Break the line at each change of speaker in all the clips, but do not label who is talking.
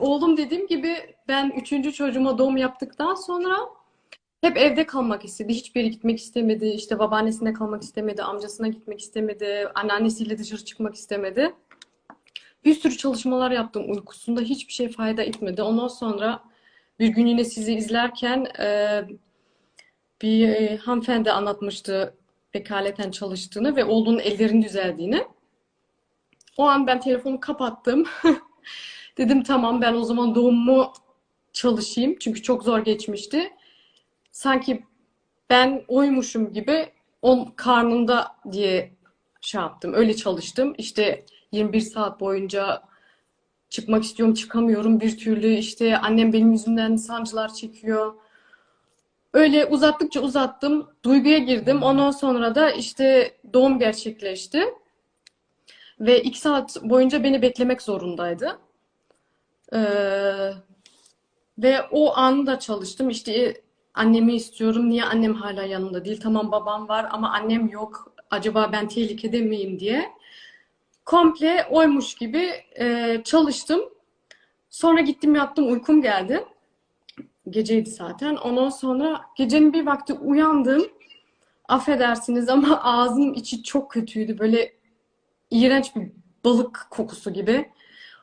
Oğlum dediğim gibi ben üçüncü çocuğuma doğum yaptıktan sonra hep evde kalmak istedi. Hiçbir yere gitmek istemedi. İşte babaannesine kalmak istemedi. Amcasına gitmek istemedi. Anneannesiyle dışarı çıkmak istemedi. Bir sürü çalışmalar yaptım uykusunda. Hiçbir şey fayda etmedi. Ondan sonra bir gün yine sizi izlerken e, bir e, hanımefendi anlatmıştı vekaleten çalıştığını ve oğlunun ellerinin düzeldiğini. O an ben telefonu kapattım. Dedim tamam ben o zaman doğumumu çalışayım. Çünkü çok zor geçmişti. Sanki ben oymuşum gibi on karnında diye şey yaptım. Öyle çalıştım. İşte 21 saat boyunca çıkmak istiyorum, çıkamıyorum bir türlü. İşte annem benim yüzümden sancılar çekiyor. Öyle uzattıkça uzattım. Duyguya girdim. Ondan sonra da işte doğum gerçekleşti. Ve iki saat boyunca beni beklemek zorundaydı. Ee, ve o anı da çalıştım. İşte annemi istiyorum. Niye annem hala yanımda değil? Tamam babam var ama annem yok. Acaba ben tehlikede miyim diye. Komple oymuş gibi e, çalıştım. Sonra gittim yattım uykum geldi. Geceydi zaten. Ondan sonra gecenin bir vakti uyandım. Affedersiniz ama ağzım içi çok kötüydü. Böyle iğrenç bir balık kokusu gibi.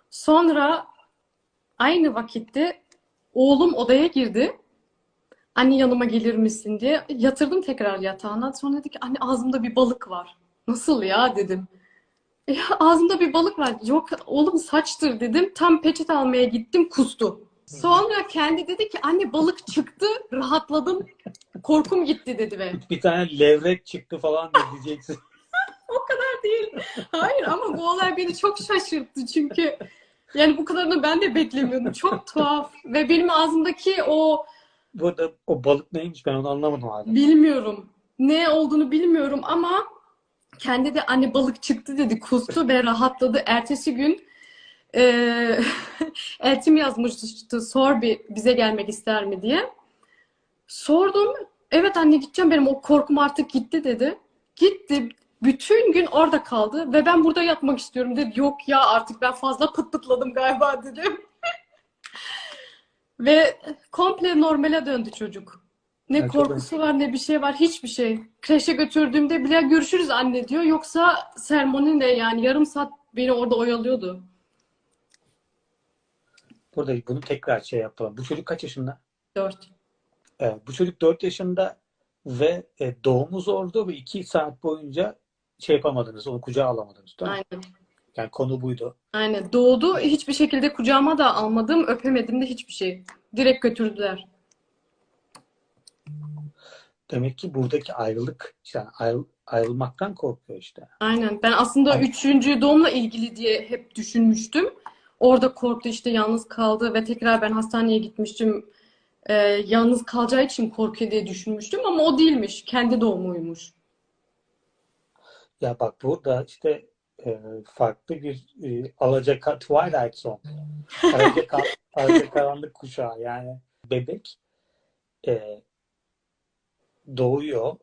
Sonra aynı vakitte oğlum odaya girdi. Anne yanıma gelir misin diye. Yatırdım tekrar yatağına. Sonra dedi ki anne ağzımda bir balık var. Nasıl ya dedim. Ya ağzımda bir balık var. Yok oğlum saçtır dedim. Tam peçete almaya gittim kustu. Sonra kendi dedi ki anne balık çıktı rahatladım. Korkum gitti dedi ve.
Bir tane levrek çıktı falan diyeceksin.
O kadar değil. Hayır ama bu olay beni çok şaşırttı çünkü yani bu kadarını ben de beklemiyordum. Çok tuhaf ve benim ağzımdaki o
Burada o balık neymiş ben onu anlamadım hala.
bilmiyorum ne olduğunu bilmiyorum ama kendi de anne balık çıktı dedi kustu ve rahatladı. Ertesi gün eee eltim yazmıştı sor bir bize gelmek ister mi diye. Sordum. Evet anne gideceğim benim o korkum artık gitti dedi. Gitti. Bütün gün orada kaldı ve ben burada yatmak istiyorum dedi. Yok ya artık ben fazla pıt pıtladım galiba dedim. Ve komple normale döndü çocuk. Ne
Ya çok
korkusu var ne bir şey var hiçbir şey. Kreşe götürdüğümde bile görüşürüz anne diyor. Yoksa sermoni ne yani yarım saat beni orada oyalıyordu.
Burada bunu tekrar şey yapalım. Bu çocuk kaç yaşında?
Dört.
Evet, bu çocuk 4 yaşında ve e, doğumu zordu ve 2 saat boyunca şey yapamadınız, onu kucağa alamadınız. Değil mi?
Aynen.
Yani konu buydu.
Aynen. Doğdu. Hiçbir şekilde kucağıma da almadım. Öpemedim de hiçbir şey. Direkt götürdüler.
Demek ki buradaki ayrılık, işte ayrıl- ayrılmaktan korkuyor işte.
Aynen. Ben aslında
Aynen.
üçüncü doğumla ilgili diye hep düşünmüştüm. Orada korktu işte yalnız kaldı ve tekrar ben hastaneye gitmiştim. Ee, yalnız kalacağı için korkuyor diye düşünmüştüm ama o değilmiş. Kendi doğumuymuş.
Ya bak burada işte e, farklı bir e, alacaka Twilight Zone. Alacaka, alacakaranlık kuşağı yani bebek e, doğuyor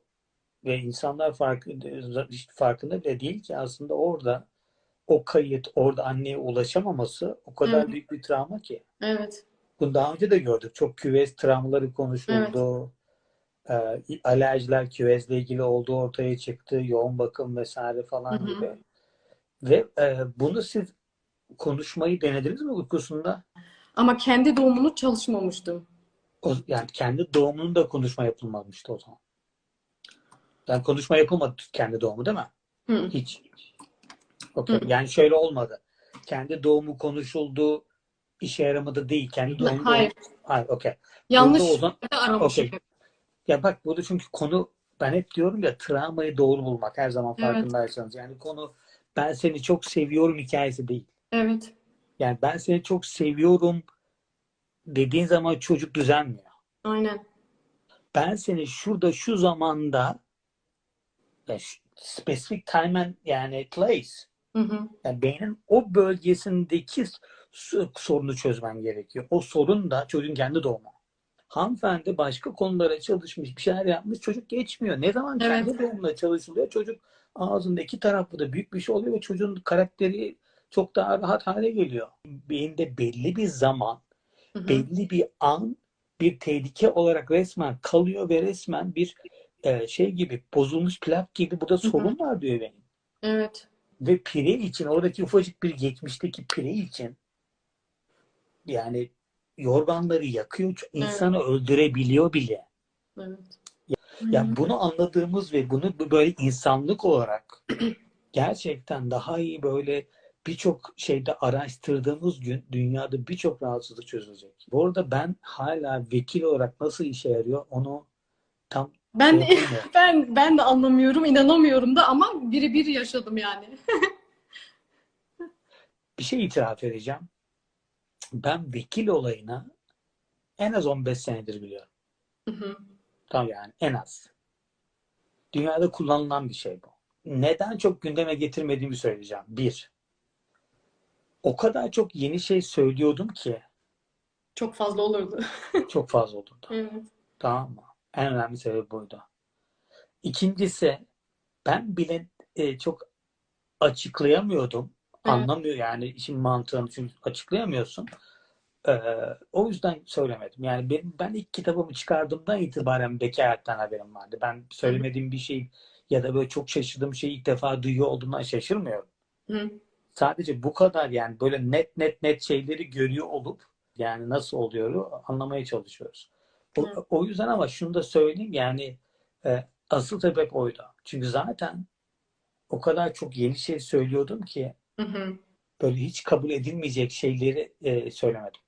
ve insanlar farkında, farkında bile değil ki aslında orada o kayıt, orada anneye ulaşamaması o kadar
Evet.
büyük bir travma ki.
Evet.
Bunu daha önce de gördük. Çok küvez travmaları konuşuldu. Ee, alerjiler küvezle ilgili olduğu ortaya çıktı. Yoğun bakım vesaire falan
Hı hı.
gibi. Ve e, bunu siz konuşmayı denediniz mi uykusunda?
Ama kendi doğumunu çalışmamıştım.
O, yani kendi doğumunun da konuşma yapılmamıştı o zaman. Yani konuşma yapılmadı kendi doğumu değil mi?
Hı.
Hiç. Okey.
Hı.
Yani şöyle olmadı. Kendi doğumu konuşuldu, işe yaramadı değil. Kendi doğumu
Hayır.
Hayır, okey.
Yanlış
Burada o zaman-
yerde aramışım.
Ya bak burada çünkü konu ben hep diyorum ya travmayı doğru bulmak her zaman
Evet.
farkındaysanız. Yani konu ben seni çok seviyorum hikayesi değil.
Evet.
Yani ben seni çok seviyorum dediğin zaman çocuk düzelmiyor.
Aynen.
Ben seni şurada şu zamanda specific time and yani place
Hı hı.
yani beynin o bölgesindeki sorunu çözmen gerekiyor. O sorun da çocuğun kendi doğumu. Hanımefendi başka konulara çalışmış, bir şeyler yapmış, çocuk geçmiyor. Ne zaman kendi
Evet.
doğumuna çalışılıyor, çocuk ağzında iki taraflı da büyük bir şey oluyor ve çocuğun karakteri çok daha rahat hale geliyor. Beyinde belli bir zaman,
Hı hı.
belli bir an bir tehlike olarak resmen kalıyor ve resmen bir e, şey gibi bozulmuş plak gibi burada sorun var diyor benim.
Evet.
Ve pire için oradaki ufacık bir geçmişteki pire için yani yorganları yakıyor,
Evet.
insanı öldürebiliyor bile.
Evet.
Ya bunu anladığımız ve bunu böyle insanlık olarak gerçekten daha iyi böyle birçok şeyde araştırdığımız gün dünyada birçok rahatsızlık çözülecek. Bu arada ben hala vekil olarak nasıl işe yarıyor onu tam
Ben ben ben de anlamıyorum, inanamıyorum da ama birebir yaşadım yani.
Bir şey itiraf edeceğim. Ben vekil olayına en az 15 senedir biliyorum.
Hı hı.
Tamam yani en az. Dünyada kullanılan bir şey bu. Neden çok gündeme getirmediğimi söyleyeceğim. Bir, o kadar çok yeni şey söylüyordum ki
Çok fazla olurdu.
çok fazla olurdu.
Evet.
Tamam mı? En önemli sebep buydu. İkincisi ben bile e, çok açıklayamıyordum. Anlamıyor yani işin mantığını çünkü açıklayamıyorsun. Ee, o yüzden söylemedim. Yani benim, ben ilk kitabımı çıkardığımdan itibaren bekaretten haberim vardı. Ben söylemediğim bir şey ya da böyle çok şaşırdığım şeyi ilk defa duyuyor olduğumdan şaşırmıyorum.
Hı.
Sadece bu kadar yani böyle net net net şeyleri görüyor olup yani nasıl oluyor anlamaya çalışıyoruz. O, o yüzden ama şunu da söyleyeyim yani e, asıl sebep oydu. Çünkü zaten o kadar çok yeni şey söylüyordum ki
Hı hı.
böyle hiç kabul edilmeyecek şeyleri e, söylemedim.